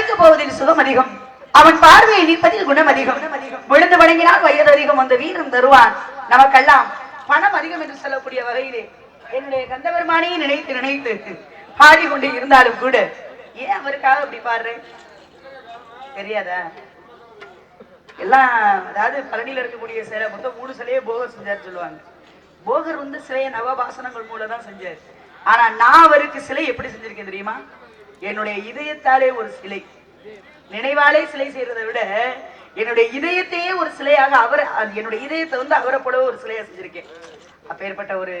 படைக்க போவதில் சுகம் அதிகம். அவன் பார்வையை நீப்பதில் குணம் அதிகம். விழுந்து வணங்கினால் வயது அதிகம். அந்த வீரம் தருவான். நமக்கெல்லாம் பணம் அதிகம் என்று சொல்லக்கூடிய வகையிலே என்னுடைய கந்தபெருமானையை நினைத்து நினைத்து பாடிக்கொண்டு இருந்தாலும் கூட ஏன் அவருக்காக அப்படி பாடுறேன்? தெரியாதா? எல்லாம் அதாவது பழனியில இருக்கக்கூடிய சிலை மொத்தம் மூணு சிலையே போகர் செஞ்சார் சொல்லுவாங்க. போகர் வந்து சிலையை நவபாசனங்கள் மூலம் தான் செஞ்சார். ஆனா நான் அவருக்கு சிலை எப்படி செஞ்சிருக்கேன் தெரியுமா? என்னுடைய இதயத்தாலே ஒரு சிலை. நினைவாலே சிலை செய்யறதை விட என்னுடைய இதயத்தையே ஒரு சிலையாக அவர் அது என்னுடைய இதயத்தை வந்து அவரை போல ஒரு சிலையா செஞ்சிருக்கேன். அப்பேற்பட்ட ஒரு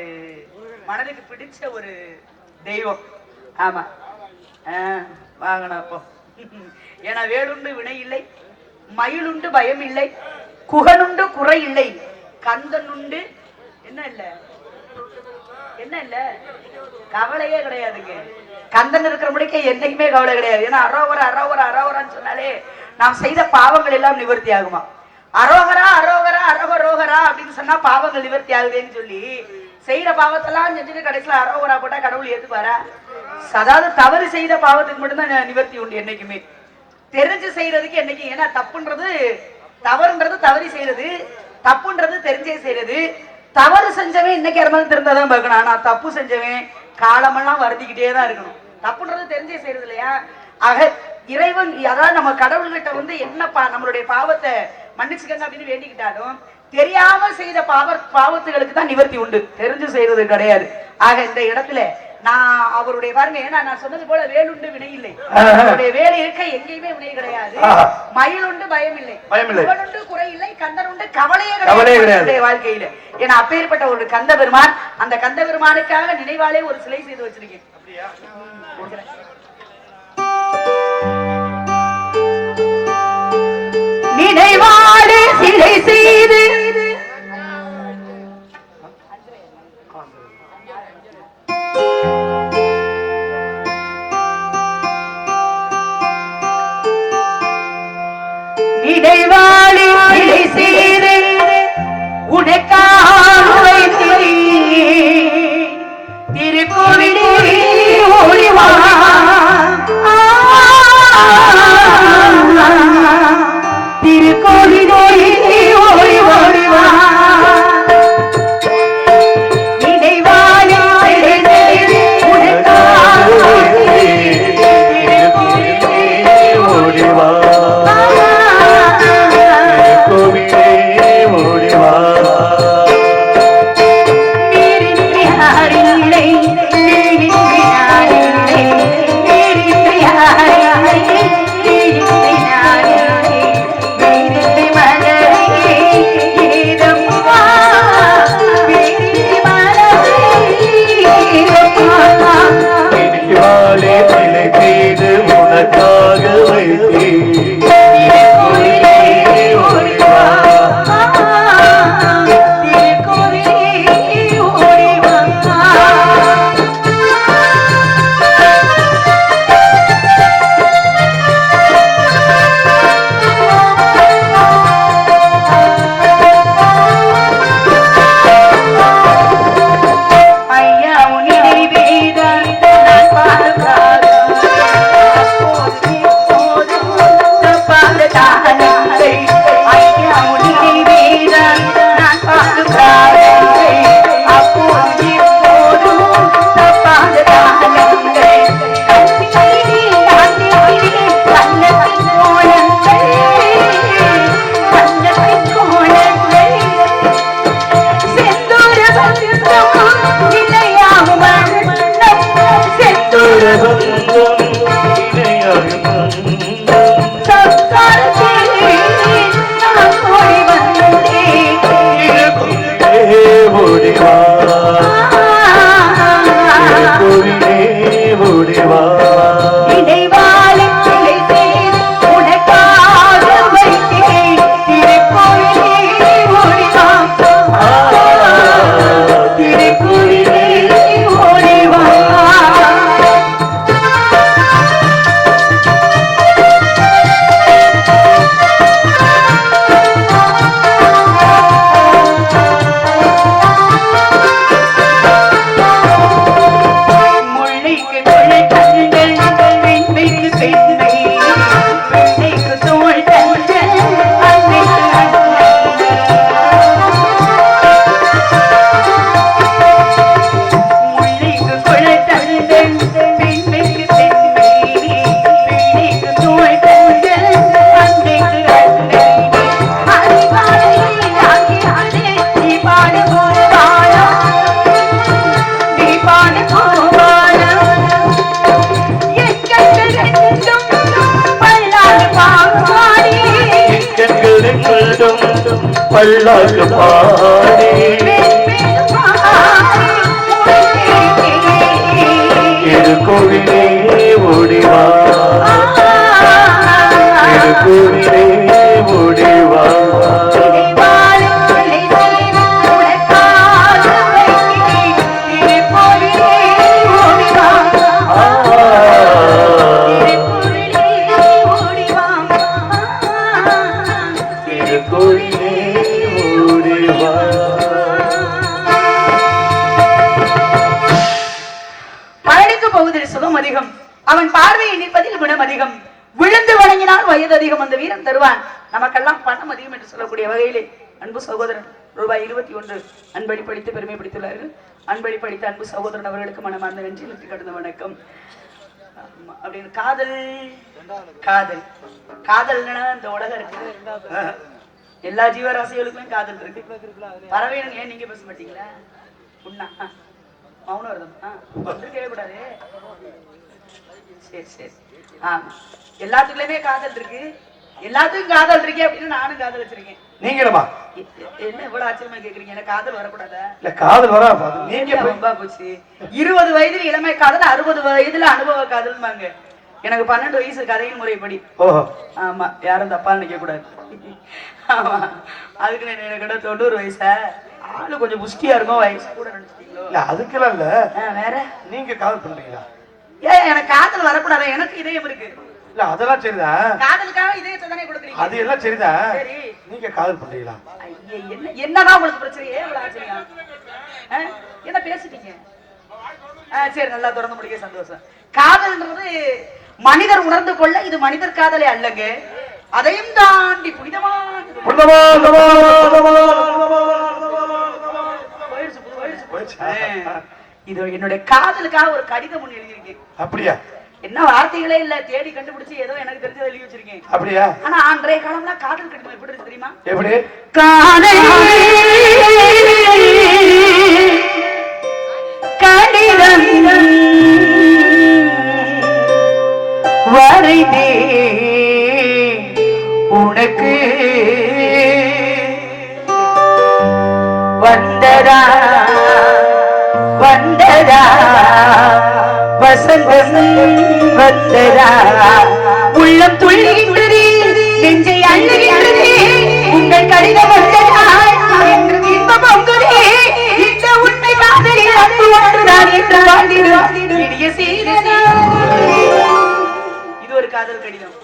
மனதுக்கு பிடிச்ச ஒரு தெய்வம். ஆமா. வாங்கணும் அப்போ ஏன்னா வேலுண்டு வினை இல்லை மயிலுண்டு பயம் இல்லை குகனுண்டு குறை இல்லை கந்தனுண்டு என்ன இல்ல? என்ன இல்ல? கவலையே கிடையாதுங்க. கந்தன் இருக்கிற முடிக்க என்னைக்குமே கவலை கிடையாது. ஏன்னா அரோகர அரோகர அரோகரான்னு சொன்னாலே நாம் செய்த பாவங்கள் எல்லாம் நிவர்த்தி ஆகுமா? அரோகரா அரோகரா அரோகரோகரா அப்படின்னு சொன்னா பாவங்கள் நிவர்த்தி ஆகுதுன்னு சொல்லி செய்யற பாவத்தெல்லாம் செஞ்சுட்டு கடைசியில அரோகரா போட்டா கடவுள் ஏத்துப்பாரா? அதாவது தவறு செய்த பாவத்துக்கு மட்டும்தான் நிவர்த்தி உண்டு என்னைக்குமே. தெரிஞ்சு செய்யறதுக்கு என்னைக்கு ஏன்னா தப்புன்றது தவறுன்றது தவறி செய்யறது தப்புன்றது தெரிஞ்சே செய்யறது தவறு செஞ்சவன் இன்னைக்கு இருந்தாலும் திருந்தாதான் பார்க்கணும். ஆனா தப்பு செஞ்சவன் காலமெல்லாம் வருதிக்கிட்டே தான் இருக்கணும். தப்புன்றது தெரிஞ்சே செய்யறது இல்லையா ஆக இறைவன் அதாவது நம்ம கடவுள்கிட்ட வந்து என்னப்பா நம்மளுடைய பாவத்தை மன்னிச்சுக்கங்க அப்படின்னு வேண்டிக்கிட்டாலும் தெரியாம செய்த பாவ பாவத்துகளுக்கு தான் நிவர்த்தி உண்டு. தெரிஞ்சு செய்யறது கிடையாது. ஆக இந்த இடத்துல நான் அவருடைய பாருங்க ஏன்னா நான் சொன்னது போல வேலுண்டு வினை இல்லை அவருடைய வேலை இருக்க எங்கேயுமே வினை கிடையாது. மயில் உண்டு பயம் இல்லை இல்லை. புகழுண்டு குறை இல்லை கந்தன் உண்டு கவலையே கிடையாது. வாழ்க்கையில. ஏன்னா அப்பேற்பட்ட ஒரு கந்த பெருமான் அந்த கந்த பெருமானுக்காக நினைவாலே ஒரு சிலை செய்து வச்சிருக்கேன். நினைவாலே சிலை செய்து. நினைவாலே করে ரூபாய் இருபத்தி ஒன்று அன்பளி படித்து பெருமை படித்துள்ளார்கள் அன்படி படித்த அன்பு சகோதரன் அவர்களுக்கு மனமார்ந்த நன்றி. நன்றி கடந்த வணக்கம். ஆமா, அப்படின்னு காதல் காதல். காதல்னா இந்த உலகம் இருக்கு எல்லா ஜீவராசிகளுக்குமே காதல் இருக்கு. பறவைன்னு ஏன் நீங்க பேச மாட்டீங்களா? உண்ணா. மௌனம் வருதம். ஆ கூடாது சரி சரி. ஆமா எல்லாத்துக்குள்ளயுமே காதல் இருக்கு. எல்லாத்துக்கும் காதல் இருக்கே அப்படின்னு நானும் காதல் வச்சிருக்கேன். நீங்களுமா என்ன இவ்வளவு ஆச்சரியமா கேக்குறீங்க? எனக்கு காதல் வரக்கூடாதா? இல்ல காதல் நீங்க ரொம்ப போச்சு? இருபது வயதுல இளமை காதல் அறுபது வயதுல அனுபவ காதல்மாங்க எனக்கு பன்னெண்டு வயசு கதையின் முறைப்படி. ஆமா யாரும் தப்பா நினைக்க கூடாது ஆமா. அதுக்கு எனக்கு தொண்ணூறு வயசா? ஆளு கொஞ்சம் புஷ்டியா இருக்கும் வயசு கூட நினைச்சிட்டீங்களோ? இல்ல அதுக்கெல்லாம் இல்ல. வேற? நீங்க காதல் பண்றீங்களா? ஏன் எனக்கு காதல் வரக்கூடாது? எனக்கு இதயம் இருக்கு. இல்ல அதெல்லாம் சரிதான். காதலுக்காக இதயத்தை தானே கொடுக்குறீங்க? அது எல்லாம் சரிதான். சரி. நீங்க காதல் பண்றீங்களா என்ன என்னதான் உங்களுக்கு பிரச்சனை ஏன் இவ்வளவு ஆச்சரியம். ஆ? என்ன பேசிட்டீங்க? சரி நல்லா தொடர்ந்து முடிக்க சந்தோஷம். காதல்ன்றது மனிதர் உணர்ந்து கொள்ள இது மனிதர் காதலே அல்லங்க. அதையும் தாண்டி புனிதமானது புனிதமா, புனிதமா, புனிதமா, புனிதமா, போயிடுச்சு, போயிடுச்சு. போயிடுச்சு. ஆ. இது என்னுடைய காதலுக்காக ஒரு கடிதம் ஒண்ணு எழுதியிருக்கேன். அப்படியா? என்ன வார்த்தைகளே இல்ல தேடி கண்டுபிடிச்சு ஏதோ எனக்கு தெரிஞ்சதை எழுதி வச்சிருக்கேன். அப்படியா? ஆனா அன்றைய காலம்ல காதல் கடிதம் எப்படி இருக்கு தெரியுமா? எப்படி? காதல் வசந்தம் வந்ததா உள்ளம் துள்ளுகின்றது நெஞ்சை அள்ளுகின்றது. உங்கள் கடிதம் வந்ததா என்று இன்பம் பொங்குதே இந்த உண்மை காதலில் அன்பு ஒன்றுதான் என்று வாழ்ந்திடும் இது ஒரு காதல் கடிதம்.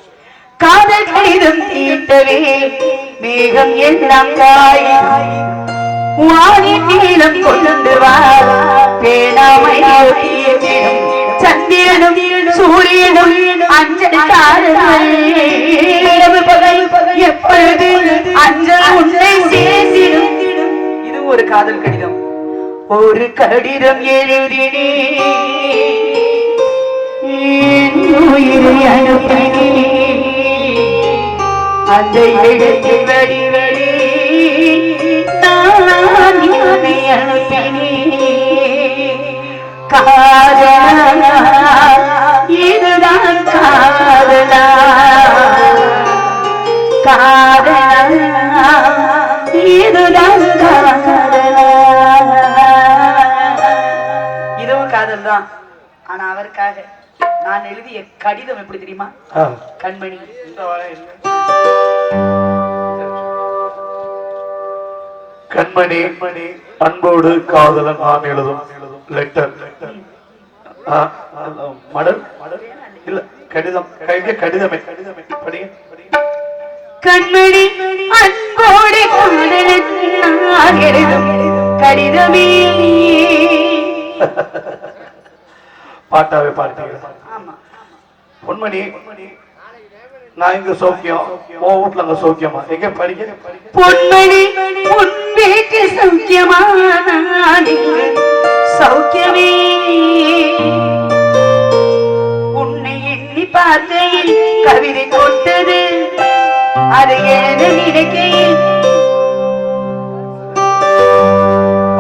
காதல் கடிதம் தீட்டவே மேகம் எல்லாம் காய் நீளம் கொண்டு வா. சந்திரனும் சூரியனும் அஞ்சல் இரவு பகல் எப்பொழுது அஞ்சல் உன்னை சேர்ந்திடும் இது ஒரு காதல் கடிதம். ஒரு கடிதம் எழுதினே என் உயிரை அனுப்பினே. அந்த எழுத்தின் வடிவழி நான் என்னை இதுதான் காதலா காதலா இதுதான் இதுவும் காதல் தான் ஆனா அவருக்காக நான் எழுதிய கடிதம் எப்படி தெரியுமா. கண்மணி. கண்மணி. அன்போடு காதலன் நான் எழுதும். லெட்டர் மடல்? இல்ல கடிதம். கையில கடிதமே. கடிதமே படிங்க. கண்மணி அன்போடு கடிதமே. பாட்டாவே பாட்டீங்க ஆமா. பொன்மணி நான் இங்க சௌக்கியம். உன் வீட்டுல அங்க சௌக்கியமா? எங்க படிக்க பொன்மணி உன் வீட்டு சௌக்கியமா? நான் சௌக்கியமே. உன்னை எண்ணி பார்க்கையில் கவிதை கொட்டது அது எனது நினைக்கையில்.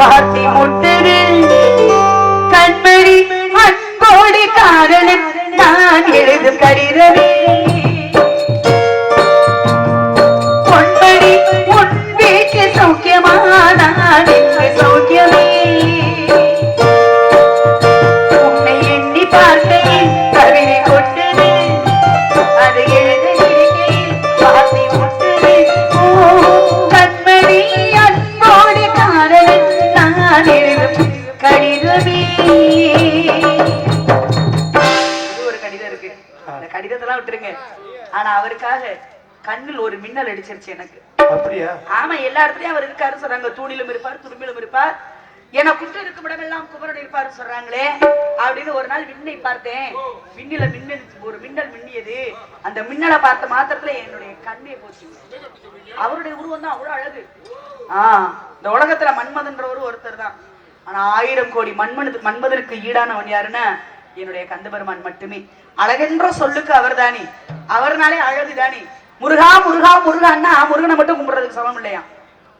பார்த்தி முட்டது கண்மணி அன்போடு காதலன் நான் எழுதும் கடிதமே. பொன்மணி உன் வீட்டு இதெல்லாம் விட்டுருங்க ஆனா அவருக்காக கண்ணில் ஒரு மின்னல் அடிச்சிருச்சு எனக்கு. அப்படியா? ஆமா எல்லா இடத்துலயும் அவர் இருக்காரு சொல்றாங்க தூணிலும் இருப்பார் துரும்பிலும் இருப்பார். என குற்றம் இருக்கும் இடமெல்லாம் குமரன் இருப்பாரு சொல்றாங்களே அப்படின்னு ஒரு நாள் விண்ணை பார்த்தேன். விண்ணில மின்னல் ஒரு மின்னல் மின்னியது. அந்த மின்னலை பார்த்த மாத்திரத்துல என்னுடைய கண்ணே போச்சு. அவருடைய உருவம் தான் அவ்வளவு அழகு. ஆஹ் இந்த உலகத்துல மன்மதன்றவர் ஒருத்தர் தான். ஆனா ஆயிரம் கோடி மன்மனுக்கு மன்மதனுக்கு ஈடானவன் யாருன்னா என்னுடைய கந்தபெருமான் மட்டுமே. அழகென்ற சொல்லுக்கு அவர்தானே. அவர்னாலே அழகுதானே. முருகா முருகா முருகான்னா முருகனை மட்டும் கும்பிடுறதுக்கு சமம் இல்லையா?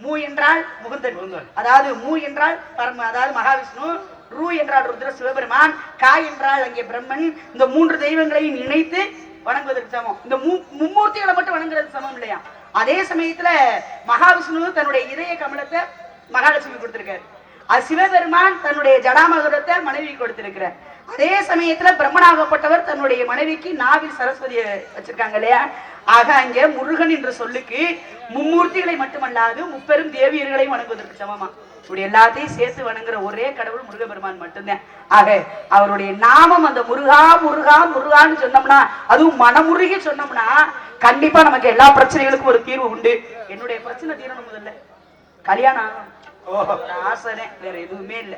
மூ என்றால் முகுந்தன். அதாவது மூ என்றால் பரம அதாவது மகாவிஷ்ணு. ரூ என்றால் ருத்ர சிவபெருமான். காய் என்றால் அங்கே பிரம்மன். இந்த மூன்று தெய்வங்களையும் இணைத்து வணங்குவதற்கு சமம். இந்த மூ மும்மூர்த்திகளை மட்டும் வணங்குறது சமம் இல்லையா? அதே சமயத்துல மகாவிஷ்ணு தன்னுடைய இதய கமலத்தை மகாலட்சுமி கொடுத்திருக்காரு. அது சிவபெருமான் தன்னுடைய ஜடாமகுடத்தை மனைவி கொடுத்திருக்கிறார். அதே சமயத்துல பிரம்மனாகப்பட்டவர் தன்னுடைய மனைவிக்கு நாவில் சரஸ்வதியை வச்சிருக்காங்க இல்லையா? ஆக அங்கே முருகன் என்ற சொல்லுக்கு மும்மூர்த்திகளை மட்டுமல்லாது முப்பெரும் தேவியர்களையும் வணங்குவதற்கு சமமா? இப்படி எல்லாத்தையும் சேர்த்து வணங்குற ஒரே கடவுள் முருகபெருமான் மட்டும்தான். ஆக அவருடைய நாமம் அந்த முருகா முருகா முருகான்னு சொன்னோம்னா அதுவும் மனமுருகி சொன்னோம்னா கண்டிப்பா நமக்கு எல்லா பிரச்சனைகளுக்கும் ஒரு தீர்வு உண்டு. என்னுடைய பிரச்சனை தீரணும் முதல்ல. கல்யாணம் ஆசைதான் வேற எதுவுமே இல்ல.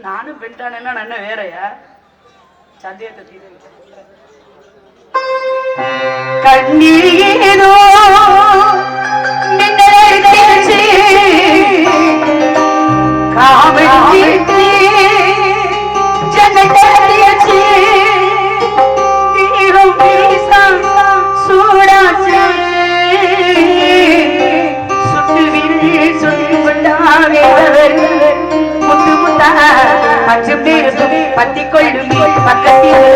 நானும் பெண்தானேன்னா நான் என்ன வேறையா? சந்தேகத்தை கண்ணீர் ஏதோ பச்சை பேருக்கும் பத்தி கொள்ளுமே பக்கத்தில்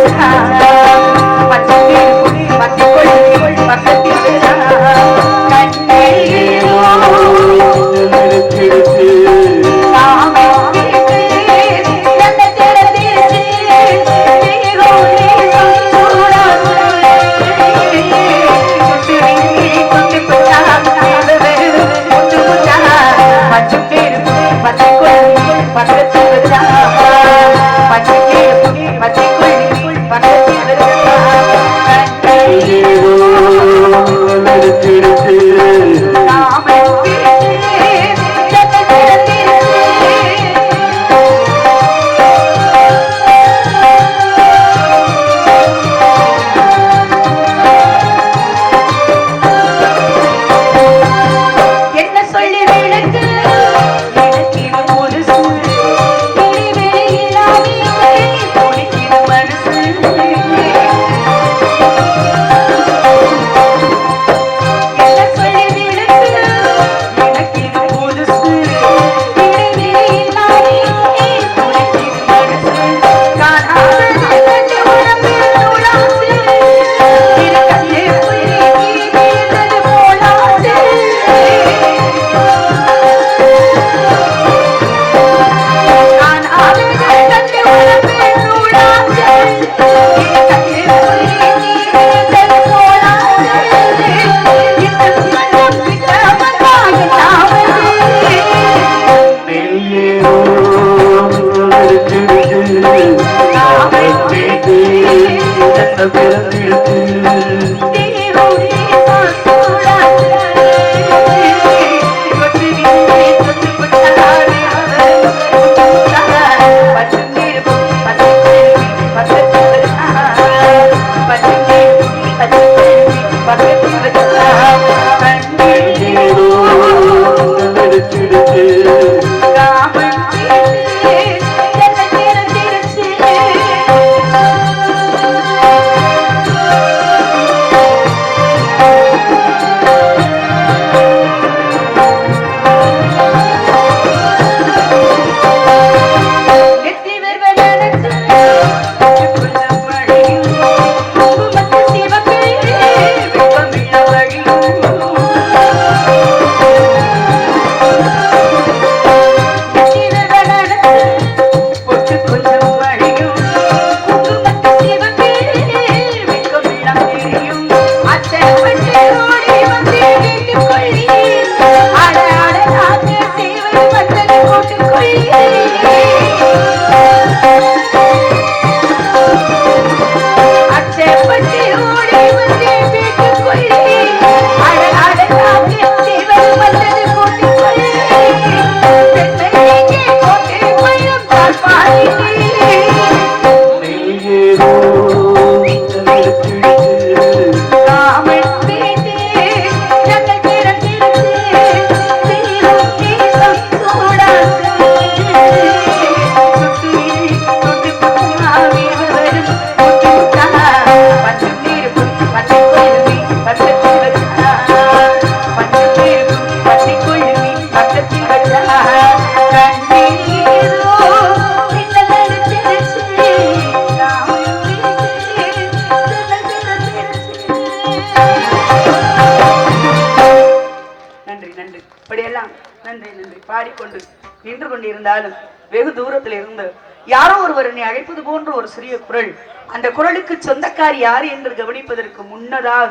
கொண்டிருந்தாலும் வெகு தூரத்தில் இருந்து யாரோ ஒருவர் என்னை அழைப்பது போன்ற ஒரு சிறிய குரல். அந்த குரலுக்கு சொந்தக்காரி யார் என்று கவனிப்பதற்கு முன்னதாக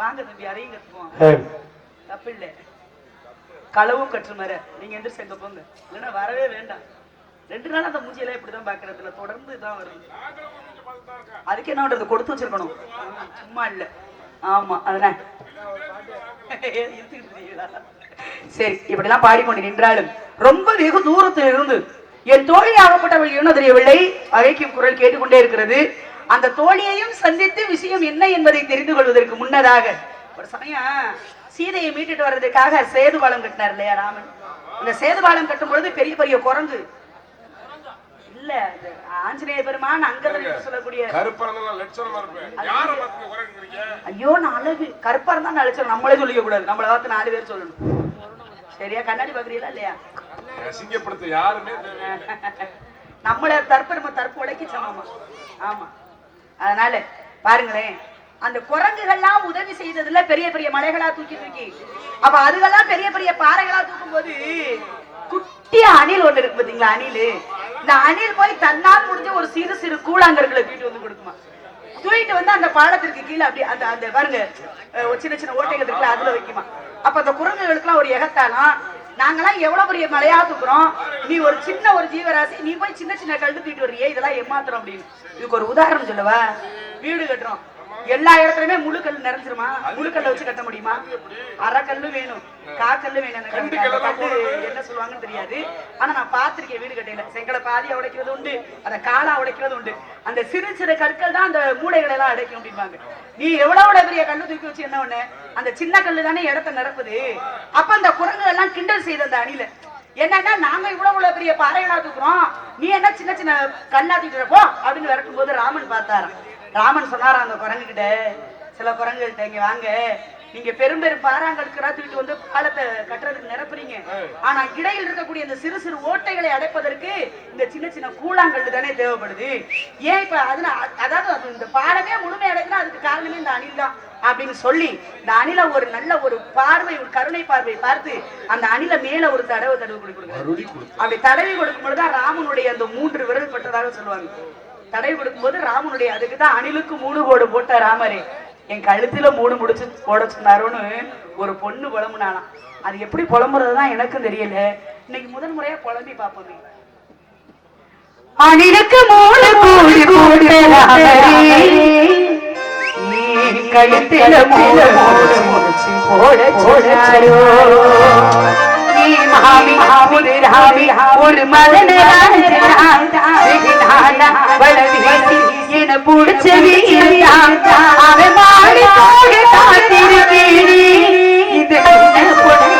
வாங்க தம்பி அதையும் கத்துக்குவோம் ஏய், தப்பில்லை. களவும் கற்று மர நீங்க எந்திரிச்சு எங்க போங்க. இல்லைன்னா வரவே வேண்டாம். ரெண்டு நாள் அந்த மூஞ்சியெல்லாம் இப்படிதான் பாக்குறதுல தொடர்ந்து இதான் வருது அதுக்கு என்ன பண்றது கொடுத்து வச்சிருக்கணும். சும்மா இல்ல. ஆமா அதனால. இழுத்துக்கிட்டு இருக்கீங்களா? சரி இப்படிலாம் பாடிக்கொண்டு நின்றாலும் ரொம்ப வெகு தூரத்தில் இருந்து என் தோழி ஆகப்பட்டவள் என்ன தெரியவில்லை? அழைக்கும் குரல் கேட்டுக்கொண்டே இருக்கிறது. அந்த தோழியையும் சந்தித்து விஷயம் என்ன என்பதை தெரிந்து கொள்வதற்கு முன்னதாக ஒரு சமயம் சீதையை மீட்டுட்டு வர்றதுக்காக சேதுபாலம் கட்டினார் இல்லையா ராமன்? இந்த சேதுபாலம் கட்டும் பொழுது பெரிய பெரிய குரங்கு. இல்ல ஆஞ்சநேய பெருமான் என்று சொல்லக்கூடிய ஐயோ நான் அழகு. கருப்பா இருந்தா நான் நம்மளே சொல்லிக்க கூடாது. நம்மளை பார்த்து நாலு பேர் சொல்லணும். சரியா? கண்ணாடி பாக்குறீங்களா இல்லையா? அசிங்கப்படுத்த யாருமே நம்மள தற்பெருமை தற்பு உடைக்கு சமமா ஆமா. அதனால பாருங்களேன் அந்த குரங்குகள்லாம் உதவி செய்ததுல பெரிய பெரிய மலைகளா தூக்கி தூக்கி அப்ப அதுகெல்லாம் பெரிய பெரிய பாறைகளா தூக்கும் போது குட்டி அணில் ஒண்ணு இருக்கு பாத்தீங்களா அணில்? இந்த அணில் போய் தன்னால் முடிஞ்ச ஒரு சிறு சிறு கூழாங்கற்களை தூக்கிட்டு வந்து கொடுக்குமா? தூக்கிட்டு வந்து அந்த பாலத்திற்கு கீழே அப்படி அந்த அந்த பாருங்க ஒரு சின்ன சின்ன ஓட்டைகள் இருக்குல்ல அதுல வைக்குமா. அப்ப அந்த குரங்குகளுக்குலாம் ஒரு எகத்தாலும் நாங்கெல்லாம் எவ்வளவு பெரிய மலையா தூக்குறோம் நீ ஒரு சின்ன ஒரு ஜீவராசி நீ போய் சின்ன சின்ன கல் தூக்கிட்டு வர்றியே இதெல்லாம் ஏமாத்துறோம் அப்படின்னு. இதுக்கு ஒரு உதாரணம் சொல்லவா. வீடு கட்டுறோம். எல்லா இடத்துலயுமே முழு கல் நிறைஞ்சிருமா? முழு கல்ல வச்சு கட்ட முடியுமா? அரைக்கல்லு வேணும். காக்கல்லு வேணும். என்ன சொல்லுவாங்கன்னு தெரியாது. ஆனா நான் பார்த்திருக்கேன் வீடு கட்டையில. செங்கலை பாதியா உடைக்கிறது உண்டு அந்த காலா உடைக்கிறது உண்டு. அந்த சிறு சிறு கற்கள் தான் அந்த மூளைகளை எல்லாம் அடைக்கும் அப்படிம்பாங்க. நீ எவ்வளவு பெரிய கல்லு தூக்கி வச்சு என்ன ஒண்ணு அந்த சின்ன கல்லு தானே இடத்த நிரப்புது. அப்ப அந்த குரங்கு எல்லாம் கிண்டல் செய்த அந்த அணில என்னன்னா நாங்க இவ்வளவு இவ்வளவு பெரிய பாறைகளா தூக்குறோம். நீ என்ன சின்ன சின்ன கல்லா தூக்கிட்டு போ அப்படின்னு விரட்டும் போது ராமன் பார்த்தாராம். ராமன் சொன்னாராம் அந்த குரங்கு கிட்ட சில குரங்குகள்ட்ட இங்க வாங்க. நீங்க பெரும் பெரும் பாறாங்கற்களா தூக்கிட்டு வந்து பாலத்தை கட்டுறதுக்கு நிரப்புறீங்க. ஆனா இடையில் இருக்கக்கூடிய இந்த சிறு சிறு ஓட்டைகளை அடைப்பதற்கு இந்த சின்ன சின்ன கூழாங்கல் தானே தேவைப்படுது. ஏன் இப்ப அதுல அதாவது அது இந்த பாலமே முழுமை அடைக்கணும் அதுக்கு காரணமே இந்த அணில் தான். அப்படின்னு சொல்லி இந்த அணில ஒரு நல்ல ஒரு பார்வை ஒரு கருணை பார்வை பார்த்து அந்த அணில மேல ஒரு தடவை தடவை கொடுத்து. அப்படி தடவி கொடுக்கும் பொழுதுதான் ராமனுடைய அந்த மூன்று விரல் பட்டதாக சொல்லுவாங்க. தடவி கொடுக்கும்போது ராமனுடைய அதுக்கு தான் அணிலுக்கு மூணு கோடு போட்ட ராமரே. என் கழுத்துல மூணு முடிச்சு போட சொன்னாரோன்னு ஒரு பொண்ணு புலம்புனாலாம் அது எப்படி புலம்புறதுதான் எனக்கும் தெரியல. இன்னைக்கு முதல் முறையா புலம்பி பார்ப்போமே. அணிலுக்கு மூணு கோடி போட்ட ராமரே. நீ கழுத்துல மூணு முடிச்சு போட மாமி ஒரு ராமி ஒரு மதன என புடிச்ச அவன் மாடி போட காத்திருக்கேனே இந்த என்ன பொண்ணு